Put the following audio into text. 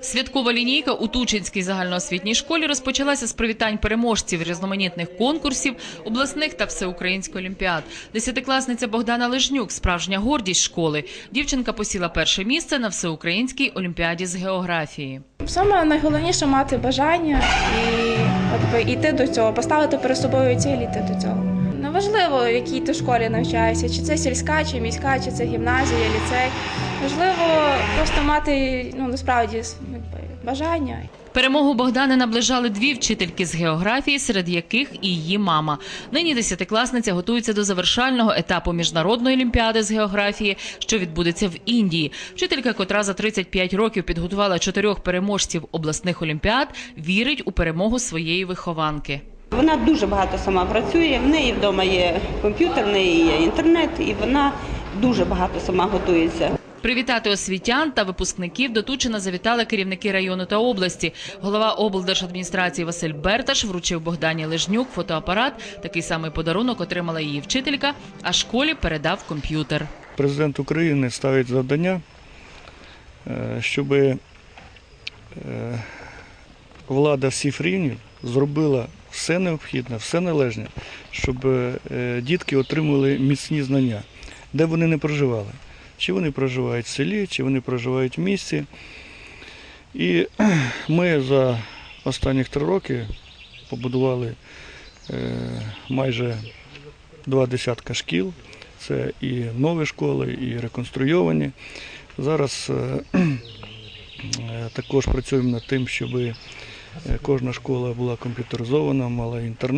Святкова лінійка у Тучинській загальноосвітній школі розпочалася з привітань переможців різноманітних конкурсів, обласних та всеукраїнських олімпіад. Десятикласниця Богдана Лежнюк – справжня гордість школи. Дівчинка посіла перше місце на всеукраїнській олімпіаді з географії. Саме найголовніше мати бажання і йти до цього, поставити перед собою ціль і йти до цього. Неважливо, в якій ти школі навчаєшся, чи це сільська, чи міська, чи це гімназія, ліцей. Важливо просто мати ну насправді бажання. Перемогу Богдани наближали дві вчительки з географії, серед яких і її мама. Нині десятикласниця готується до завершального етапу міжнародної олімпіади з географії, що відбудеться в Індії. Вчителька, котра за 35 років підготувала чотирьох переможців обласних олімпіад, вірить у перемогу своєї вихованки. Вона дуже багато сама працює. В неї вдома є комп'ютер, в неї є інтернет, і вона дуже багато сама готується. Привітати освітян та випускників до Тучина завітали керівники району та області. Голова облдержадміністрації Василь Берташ вручив Богдані Лежнюк фотоапарат. Такий самий подарунок отримала її вчителька, а школі передав комп'ютер. Президент України ставить завдання, щоб влада всіх рівнів зробила все необхідне, все належне, щоб е, дітки отримали міцні знання, де вони не проживали. Чи вони проживають в селі, чи вони проживають в місті. І ми за останні три роки побудували е, майже два десятка шкіл. Це і нові школи, і реконструйовані. Зараз е, також працюємо над тим, щоб кожна школа була комп'ютеризована, мала інтернет.